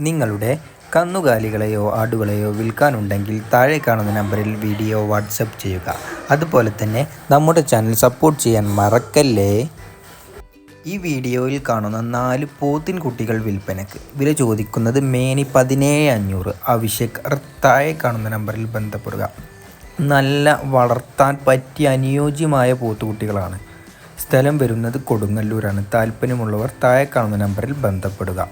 നിങ്ങളുടെ കന്നുകാലികളെയോ ആടുകളെയോ വിൽക്കാനുണ്ടെങ്കിൽ താഴെ കാണുന്ന നമ്പറിൽ വീഡിയോ വാട്സപ്പ് ചെയ്യുക. അതുപോലെ തന്നെ നമ്മുടെ ചാനൽ സപ്പോർട്ട് ചെയ്യാൻ മറക്കല്ലേ? ഈ വീഡിയോയിൽ കാണുന്ന നാല് പോത്തിൻ കുട്ടികൾ വിൽപ്പനക്ക്. വില ചോദിക്കുന്നത് മേനി പതിനേഴ് അഞ്ഞൂറ്. ആവശ്യക്കാർ താഴെ കാണുന്ന നമ്പറിൽ ബന്ധപ്പെടുക. നല്ല വളർത്താൻ പറ്റിയ അനുയോജ്യമായ പോത്തുകുട്ടികളാണ്. സ്ഥലം വരുന്നത് കൊടുങ്ങല്ലൂരാണ്. താല്പര്യമുള്ളവർ താഴെ കാണുന്ന നമ്പറിൽ ബന്ധപ്പെടുക.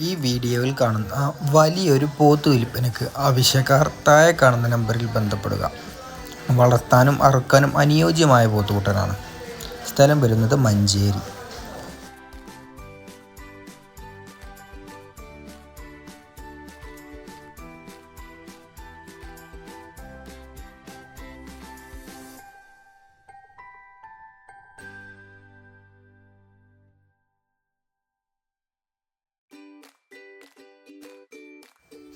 ഈ വീഡിയോയിൽ കാണുന്ന വലിയൊരു പോത്ത് വിൽപ്പനക്ക് ആവശ്യക്കാർ താഴെ കാണുന്ന നമ്പറിൽ ബന്ധപ്പെടുക. വളർത്താനും അറുക്കാനും അനുയോജ്യമായ പോത്തുകൂട്ടനാണ്. സ്ഥലം വരുന്നത് മഞ്ചേരി.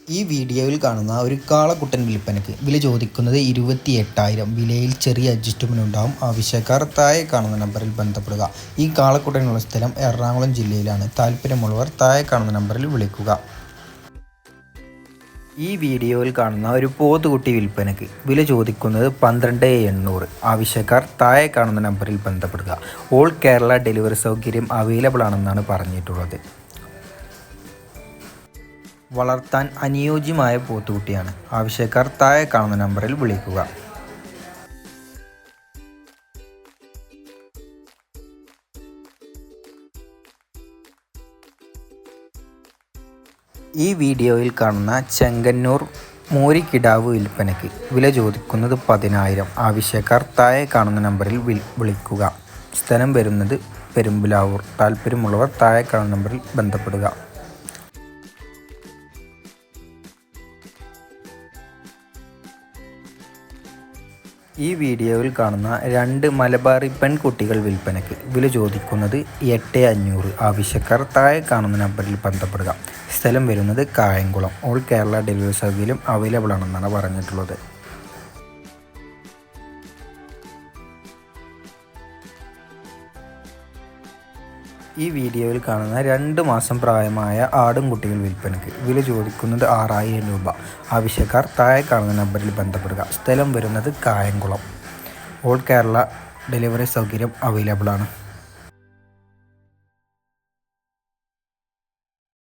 ഈ വീഡിയോയിൽ കാണുന്ന ഒരു കാളക്കുട്ടൻ വിൽപ്പനയ്ക്ക് വില ചോദിക്കുന്നത് ഇരുപത്തി എട്ടായിരം വിലയിൽ ചെറിയ അഡ്ജസ്റ്റ്മെന്റ് ഉണ്ടാകും ആവശ്യക്കാർ താഴെ കാണുന്ന നമ്പറിൽ ബന്ധപ്പെടുക. ഈ കാളക്കുട്ടനുള്ള സ്ഥലം എറണാകുളം ജില്ലയിലാണ്. താല്പര്യമുള്ളവർ താഴെ കാണുന്ന നമ്പറിൽ വിളിക്കുക. ഈ വീഡിയോയിൽ കാണുന്ന ഒരു പോത്തുകുട്ടി വിൽപ്പനയ്ക്ക് വില ചോദിക്കുന്നത് പന്ത്രണ്ട് എണ്ണൂറ്. ആവശ്യക്കാർ താഴെ കാണുന്ന നമ്പറിൽ ബന്ധപ്പെടുക. ഓൾ കേരള ഡെലിവറി സൗകര്യം അവൈലബിൾ ആണെന്നാണ് പറഞ്ഞിട്ടുള്ളത്. വളർത്താൻ അനുയോജ്യമായ പോത്തുകുട്ടിയാണ്. ആവശ്യക്കാർ താഴെ കാണുന്ന നമ്പറിൽ വിളിക്കുക. ഈ വീഡിയോയിൽ കാണുന്ന ചെങ്കന്നൂർ മോരിക്കിടാവ് വിൽപ്പനയ്ക്ക് വില ചോദിക്കുന്നത് പതിനായിരം. ആവശ്യക്കാർ താഴെ കാണുന്ന നമ്പറിൽ വിളിക്കുക. സ്ഥലം വരുന്നത് പെരുമ്പിലാവൂർ. താല്പര്യമുള്ളവർ താഴെ കാണുന്ന നമ്പറിൽ ബന്ധപ്പെടുക. ഈ വീഡിയോയിൽ കാണുന്ന രണ്ട് മലബാറി പെൺകുട്ടികൾ വിൽപ്പനയ്ക്ക് വില ചോദിക്കുന്നത് എട്ട് അഞ്ഞൂറ്. ആവശ്യക്കാർ താഴെ കാണുന്ന നമ്പറിൽ ബന്ധപ്പെടുക. സ്ഥലം വരുന്നത് കായംകുളം. ഓൾ കേരള ഡെലിവറി സർവീലും അവൈലബിൾ ആണെന്നാണ് പറഞ്ഞിട്ടുള്ളത്. ഈ വീഡിയോയിൽ കാണുന്ന രണ്ട് മാസം പ്രായമായ ആടും കുട്ടികൾ വിൽപ്പനയ്ക്ക് വില ചോദിക്കുന്നത് ആറായിരം രൂപ. ആവശ്യക്കാർ താഴെ കാണുന്ന നമ്പറിൽ ബന്ധപ്പെടുക. സ്ഥലം വരുന്നത് കായംകുളം. ഓൾ കേരള ഡെലിവറി സൗകര്യം അവൈലബിൾ ആണ്.